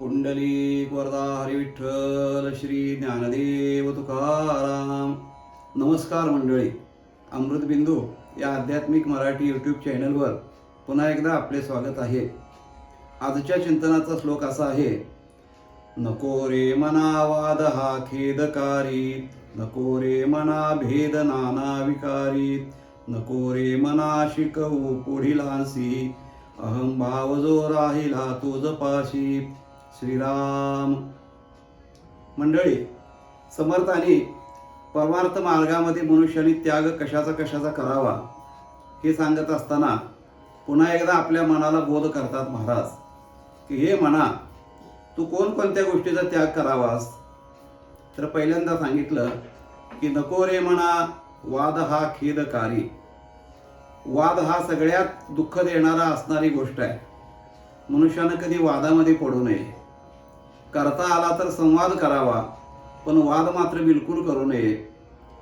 पुंडलिक वरदा हरिविठ्ठल श्री ज्ञानदेव तुकाराम. नमस्कार मंडळी. अमृतबिंदू या आध्यात्मिक मराठी यूट्यूब चॅनलवर पुन्हा एकदा आपले स्वागत आहे. आजच्या चिंतनाचा श्लोक असा आहे. नको रे मना वाद हा खेदकारी नको रे मना भेद नाना विकारी नको रे मना शिकवू पुढीलांसी अहम भाव जो राहिला तुझ पाशी श्रीराम. मंडळी समर्थाने परमार्थ मार्गामध्ये मनुष्याने त्याग कशाचा कशाचा करावा हे सांगत असताना पुन्हा एकदा आपल्या मनाला बोध करतात महाराज की हे म्हणा तू कोणकोणत्या गोष्टीचा त्याग करावास? तर पहिल्यांदा सांगितलं की नको रे म्हणा वाद हा खेदकारी. वाद हा सगळ्यात दुःख देणारा असणारी गोष्ट आहे. मनुष्यानं कधी वादामध्ये पडू नये. करता आला तर संवाद करावा पण वाद मात्र बिलकुल करू नये.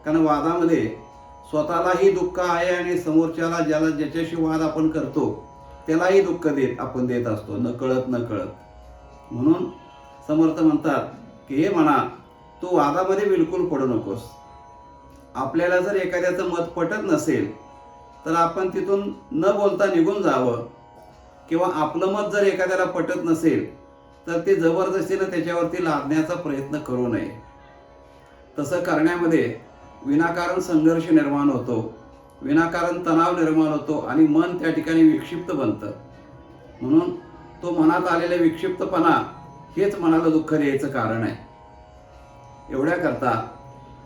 कारण वादामध्ये स्वतःलाही दुःख आहे आणि समोरच्याला ज्याला ज्याच्याशी वाद आपण करतो त्यालाही दुःख देत आपण देत असतो न कळत न कळत. म्हणून समर्थ म्हणतात की हे म्हणा तू वादामध्ये बिलकुल पडू नकोस. आपल्याला जर एखाद्याचं मत पटत नसेल तर आपण तिथून न बोलता निघून जावं. किंवा आपलं मत जर एखाद्याला पटत नसेल तर ते जबरदस्तीनं त्याच्यावरती लादण्याचा प्रयत्न करू नये. तसं करण्यामध्ये विनाकारण संघर्ष निर्माण होतो. विनाकारण तणाव निर्माण होतो आणि मन त्या ठिकाणी विक्षिप्त बनतं. म्हणून तो मनात आलेला विक्षिप्तपणा हेच मनाला दुःख द्यायचं कारण आहे. एवढ्याकरता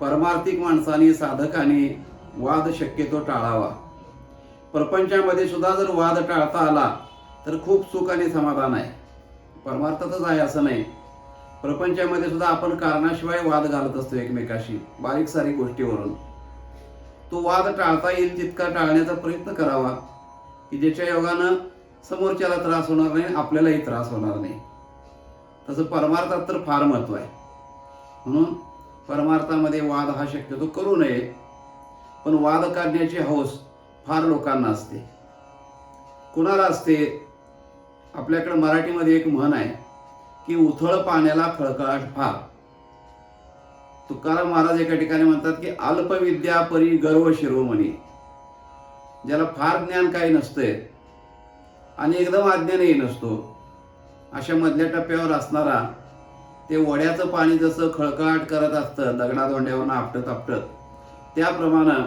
परमार्थिक माणसाने साधकाने वाद शक्यतो टाळावा. प्रपंचामध्ये सुद्धा जर वाद टाळता आला तर खूप सुख आणि समाधान आहे. परमार्थातच आहे असं नाही. प्रपंचामध्ये सुद्धा आपण कारणाशिवाय वाद घालत असतो एकमेकाशी. बारीक सारी गोष्टीवरून. तो वाद टाळता येईल तितका टाळण्याचा प्रयत्न करावा की ज्याच्या योगानं समोरच्याला त्रास होणार नाही आपल्यालाही त्रास होणार नाही. तसं परमार्थात तर फार महत्त्व आहे. म्हणून परमार्थामध्ये वाद हा शक्यतो करू नये पण वाद काढण्याची हौस फार लोकांना असते. कुणाला असते? आपल्याकडं मराठीमध्ये एक म्हण आहे की उथळ पाण्याला खळखळाट फार तुकाराम महाराज एका ठिकाणी म्हणतात की अल्पविद्या परी गर्व शिरोमणी. ज्याला फार ज्ञान काही नसतंय आणि एकदम अज्ञानही नसतो अशा मधल्या टप्प्यावर असणारा ते वड्याचं पाणी जसं खळखळाट करत असतं दगडाधोंड्यावरून आपटत आपटत त्याप्रमाणे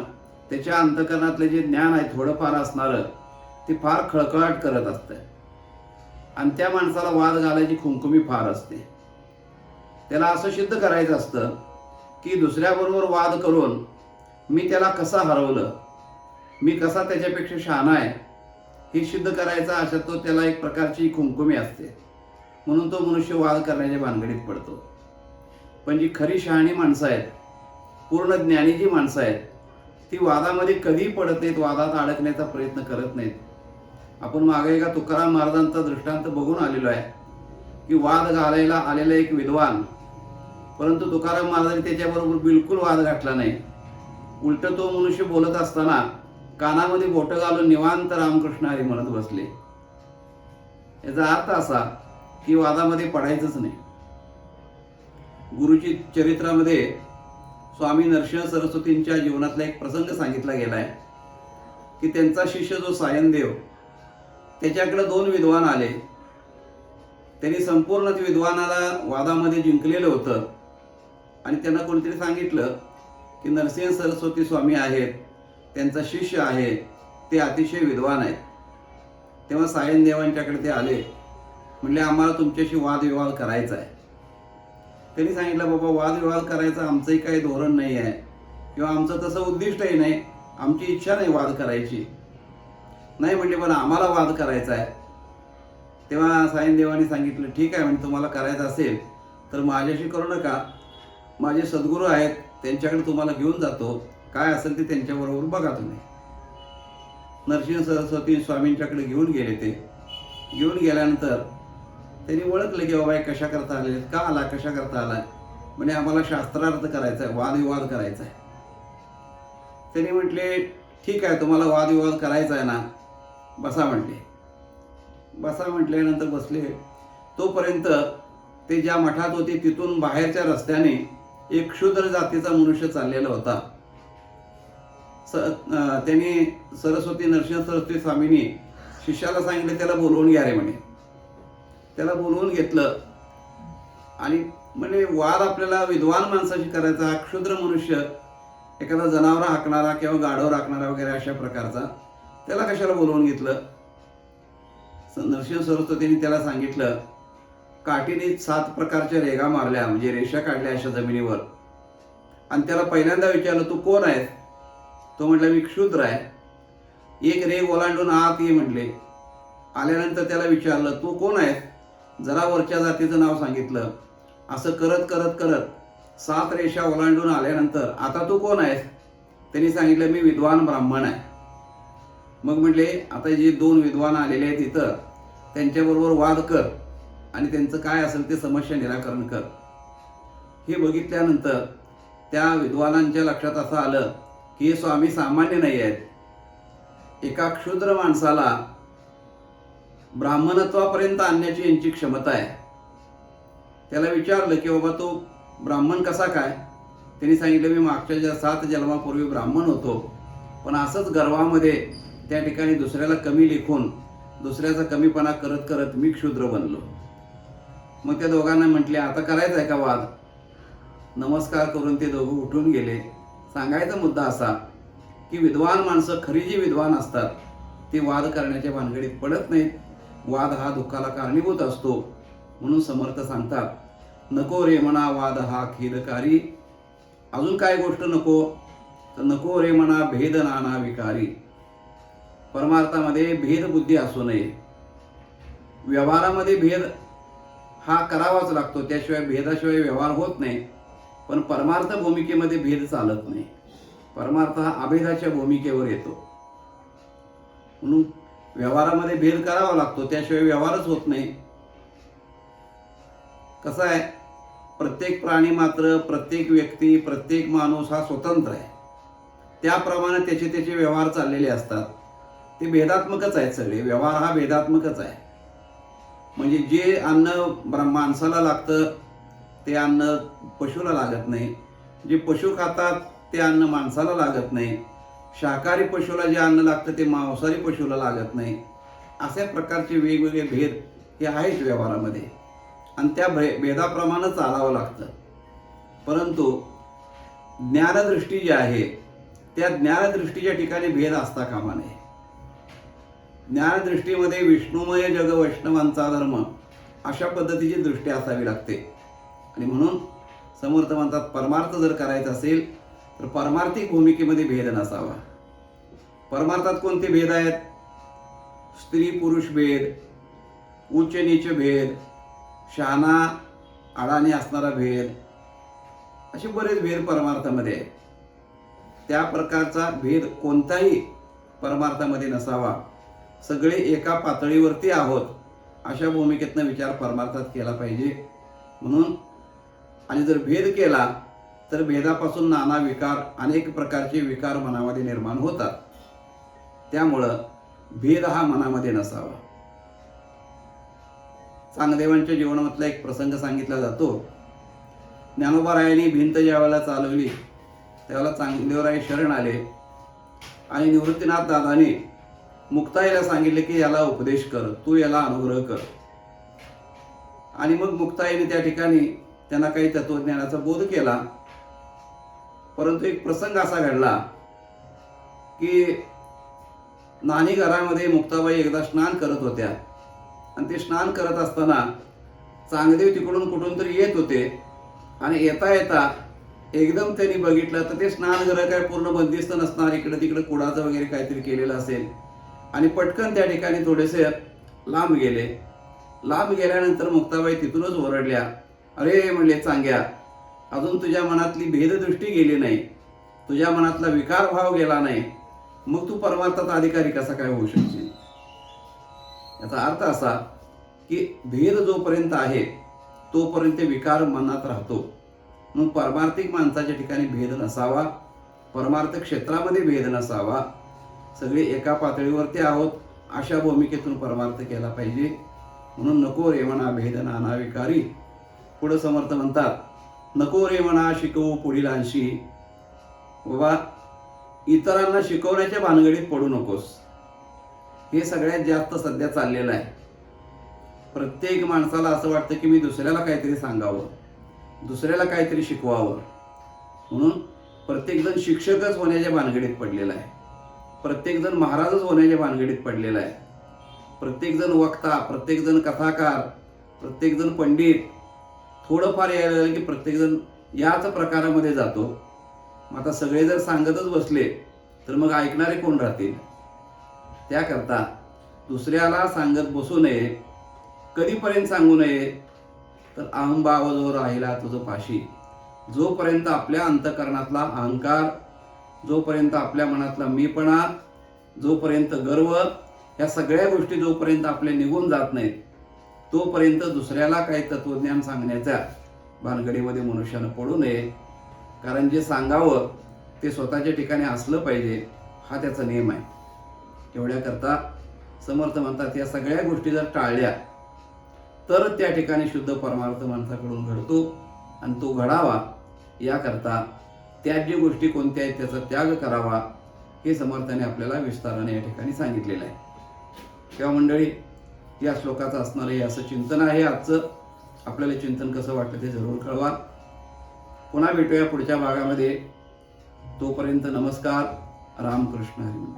त्याच्या अंतकरणातले जे ज्ञान आहे थोडंफार असणारं ते फार खळखळाट करत असतं आणि त्या माणसाला वाद घालायची खुमखुमी फार असते. त्याला असं सिद्ध करायचं असतं की दुसऱ्याबरोबर वाद करून मी त्याला कसा हरवलं मी कसा त्याच्यापेक्षा शहाणा आहे हे सिद्ध करायचा अशा तो त्याला एक प्रकारची खुमखुमी असते. म्हणून तो मनुष्य वाद करण्याच्या भानगडीत पडतो. पण जी खरी शहाणी माणसं आहेत पूर्ण ज्ञानी जी माणसं आहेत ती वादामध्ये कधी पडत नाहीत वादात अडकण्याचा प्रयत्न करत नाहीत. आपण मागे एका तुकाराम महाराजांचा दृष्टांत बघून आलेलो आहे की वाद घालायला आलेला एक विद्वान परंतु तुकाराम महाराजांनी त्याच्याबरोबर बिलकुल वाद घातला नाही. उलट तो मनुष्य बोलत असताना कानामध्ये बोटं घालून निवांत रामकृष्ण हरी म्हणत बसले. याचा अर्थ असा की वादामध्ये पडायचंच नाही. गुरुची चरित्रामध्ये स्वामी नरसिंह सरस्वतींच्या जीवनातला एक प्रसंग सांगितला गेला आहे की त्यांचा शिष्य जो सायनदेव त्याच्याकडे दोन विद्वान आले. त्यांनी संपूर्ण विद्वानाला वादामध्ये जिंकलेलं होतं. आणि त्यांना कोणतरी सांगितलं की नरसिंह सरस्वती स्वामी आहेत त्यांचा शिष्य आहे ते अतिशय विद्वान आहेत. तेव्हा सायनदेवांच्याकडे ते आले. म्हणले आम्हाला तुमच्याशी वादविवाद करायचा आहे. त्यांनी सांगितलं बाबा वादविवाद करायचा आमचंही काही धोरण नाही आहे किंवा आमचं तसं उद्दिष्टही नाही. आमची इच्छा नाही वाद करायची. नाही म्हणजे पण आम्हाला वाद करायचा आहे. तेव्हा साईनदेवाने सांगितलं ठीक आहे म्हणजे तुम्हाला करायचं असेल तर माझ्याशी करू नका. माझे सद्गुरू आहेत त्यांच्याकडे तुम्हाला घेऊन जातो. काय असेल ते त्यांच्याबरोबर बघा तुम्ही. नरसिंह सरस्वती स्वामींच्याकडे घेऊन गेले ते. घेऊन गेल्यानंतर त्यांनी ओळखलं की बाबा हे कशा करता आले का आला? कशा करता आला म्हणजे आम्हाला शास्त्रार्थ करायचा आहे वादविवाद करायचा आहे. त्यांनी म्हटले ठीक आहे तुम्हाला वादविवाद करायचा आहे ना बसा म्हटले बसा म्हटल्यानंतर बसले. तोपर्यंत ते ज्या मठात होते तिथून बाहेरच्या रस्त्याने एक क्षुद्र जातीचा मनुष्य चाललेला होता. स त्यांनी सरस्वती नरसिंह सरस्वती स्वामींनी शिष्याला सांगितलं त्याला बोलवून घ्या रे म्हणे. त्याला बोलवून घेतलं. आणि म्हणजे वाद आपल्याला विद्वान माणसाशी करायचा क्षुद्र मनुष्य एखादा जनावर हाकणारा किंवा गाढव राखणारा वगैरे अशा प्रकारचा त्याला कशाला बोलवून घेतलं? नरसिंह सरस्वतीने त्याला सांगितलं काठीने सात प्रकारच्या रेगा मारल्या म्हणजे रेषा काढल्या अशा जमिनीवर. आणि त्याला पहिल्यांदा विचारलं तू कोण आहेस? तो म्हटला मी क्षुद्र आहे. एक रेग ओलांडून आत ये म्हटले. आल्यानंतर त्याला विचारलं तू कोण आहेस? जरा वरच्या जातीचं नाव सांगितलं. असं करत करत करत सात रेषा ओलांडून आल्यानंतर आता तू कोण आहेस? त्यांनी सांगितलं मी विद्वान ब्राह्मण आहे. मग म्हटले आता जे दोन विद्वान आलेले आहेत इथं त्यांच्याबरोबर वाद कर आणि त्यांचं काय असेल ते समस्या निराकरण कर. हे बघितल्यानंतर त्या विद्वानांच्या लक्षात असं आलं की हे स्वामी सामान्य नाही आहेत. एका क्षुद्र माणसाला ब्राह्मणत्वापर्यंत आणण्याची यांची क्षमता आहे. त्याला विचारलं की बाबा तो ब्राह्मण कसा काय? त्यांनी सांगितलं मी मागच्या ज्या सात जन्मापूर्वी ब्राह्मण होतो पण असंच गर्वामध्ये त्या ठिकाणी दुसऱ्याला कमी लेखून दुसऱ्याचा कमीपणा करत करत मी क्षुद्र बनलो. मग त्या दोघांना म्हटले आता करायचं आहे का वाद? नमस्कार करून ते दोघं उठून गेले. सांगायचा मुद्दा असा की विद्वान माणसं खरी जी विद्वान असतात ते वाद करण्याच्या भानगडीत पडत नाहीत. वाद हा दुःखाला कारणीभूत असतो म्हणून समर्थ सांगतात नको रे म्हणा वाद हा खेदकारी. अजून काय गोष्ट नको? तर नको रे म्हणा भेद नाना विकारी. परमार्थामध्ये भेद बुद्धी असू नये. व्यवहारामध्ये भेद हा करावाच लागतो त्याशिवाय भेदाशिवाय व्यवहार होत नाही. पण परमार्थ भूमिकेमध्ये भेद चालत नाही. परमार्थ हा अभेदाच्या भूमिकेवर येतो. म्हणून व्यवहारामध्ये भेद करावा लागतो त्याशिवाय व्यवहारच होत नाही. कसं आहे? प्रत्येक प्राणी मात्र प्रत्येक व्यक्ती प्रत्येक माणूस हा स्वतंत्र आहे. त्याप्रमाणे त्याचे त्याचे व्यवहार चाललेले असतात. ते भेदात्मकच आहेत सगळे व्यवहार हा भेदात्मकच आहे. म्हणजे जे अन्न माणसाला लागतं ते अन्न पशूला लागत नाही. जे पशु खातात ते अन्न माणसाला लागत नाही. शाकाहारी पशूला जे अन्न लागतं ते मांसाहारी पशुला लागत नाही. अशा प्रकारचे वेगवेगळे भेद हे आहेत व्यवहारामध्ये. आणि त्या भे भेदाप्रमाणे चालावं लागतं. परंतु ज्ञानदृष्टी जी आहे त्या ज्ञानदृष्टीच्या ठिकाणी भेद असता कामा नये. ज्ञानदृष्टीमध्ये विष्णुमय जग वैष्णवांचा धर्म अशा पद्धतीची दृष्टी असावी लागते. आणि म्हणून समर्थ म्हणतात परमार्थ जर करायचा असेल तर परमार्थिक भूमिकेमध्ये भेद नसावा. परमार्थात कोणते भेद आहेत? स्त्री पुरुष भेद उच्च नीच भेद शहाणा अडाणी असणारा भेद असे बरेच भेद परमार्थामध्ये आहेत. त्या प्रकारचा भेद कोणताही परमार्थामध्ये नसावा. सगळे एका पातळीवरती आहोत. अशा भूमिकेतनं विचार परमार्थात केला पाहिजे. म्हणून आणि जर भेद केला तर भेदापासून नाना विकार अनेक प्रकारचे विकार मनामध्ये निर्माण होतात. त्यामुळं भेद हा मनामध्ये नसावा. चांगदेवांच्या जीवनामधला एक प्रसंग सांगितला जातो. ज्ञानोबारायांनी भिंत ज्यावेळेला चालवली त्यावेळेला चांगदेवराय शरण आले आणि निवृत्तीनाथ दादाने मुक्ताईला सांगितले की याला उपदेश कर तू याला अनुग्रह कर. आणि मग मुक्ताईने त्या ठिकाणी त्यांना काही तत्वज्ञानाचा बोध केला. परंतु एक प्रसंग असा घडला की नानी घरामध्ये मुक्ताबाई एकदा स्नान करत होत्या. आणि ते स्नान करत असताना चांगदेव तिकडून कुठून तरी येत होते. आणि येता येता एकदम त्यांनी बघितलं तर ते स्नानगृह काय पूर्ण बंदिस्त नसणार इकडं तिकडं कुडाचं वगैरे काहीतरी केलेलं असेल. आणि पटकन त्या ठिकाणी थोडेसे लांब गेले. लांब गेल्यानंतर मुक्ताबाई तिथूनच ओरडल्या अरे म्हणले चांग्या अजून तुझ्या मनातली भेददृष्टी गेली नाही. तुझ्या मनातला विकार भाव गेला नाही. मग तू परमार्थाचा अधिकारी कसा काय होऊ शकशील? याचा अर्थ असा की भेद जोपर्यंत आहे तोपर्यंत विकार मनात राहतो. मग परमार्थिक माणसाच्या ठिकाणी भेद नसावा. परमार्थ क्षेत्रामध्ये भेद नसावा. सगळे एका पातळीवरती आहोत अशा भूमिकेतून परमार्थ केला पाहिजे. म्हणून नको रेवणा म्हणा भेद पुढं समर्थ म्हणतात नको रेवणा शिकवू पुढील अंशी. बाबा इतरांना शिकवण्याच्या भानगडीत पडू नकोस. हे सगळ्यात जास्त सध्या चाललेलं आहे. प्रत्येक माणसाला असं वाटतं की मी दुसऱ्याला काहीतरी सांगावं दुसऱ्याला काहीतरी शिकवावं. म्हणून प्रत्येकजण शिक्षकच होण्याच्या भानगडीत पडलेला आहे. प्रत्येकजण महाराजच होण्याच्या भानगडीत पडलेला आहे. प्रत्येकजण वक्ता प्रत्येकजण कथाकार प्रत्येकजण पंडित थोडंफार यायला की प्रत्येकजण याच प्रकारामध्ये जातो. मग आता सगळे जर सांगतच बसले तर मग ऐकणारे कोण राहतील? त्याकरता दुसऱ्याला सांगत बसू नये कधीपर्यंत सांगू नये तर अहंभाव जो राहिला तुझं पाशी जोपर्यंत आपल्या अंतकरणातला अहंकार जोपर्यंत आपल्या मनातला मीपणा जोपर्यंत गर्व या सगळ्या गोष्टी जोपर्यंत आपले निघून जात नाहीत तोपर्यंत दुसऱ्याला काही तत्वज्ञान सांगण्याच्या भानगडीमध्ये मनुष्यानं पडू नये. कारण जे सांगावं ते स्वतःच्या ठिकाणी असलं पाहिजे हा त्याचा नियम आहे. एवढ्याकरता समर्थ म्हणतात या सगळ्या गोष्टी जर टाळल्या तर त्या ठिकाणी शुद्ध परमार्थ माणसाकडून घडतो आणि तो घडावा याकरता त्या गोष्टी कोणत्या आहेत त्याचा त्याग करावा हे समर्थाने आपल्याला विस्ताराने या ठिकाणी सांगितलेलं आहे. तेव्हा मंडळी या श्लोकाचं असणारं हे असं चिंतन आहे आजचं. आपल्याला चिंतन कसं वाटतं ते जरूर कळवा. पुन्हा भेटूया पुढच्या भागामध्ये. तोपर्यंत नमस्कार. रामकृष्ण हरी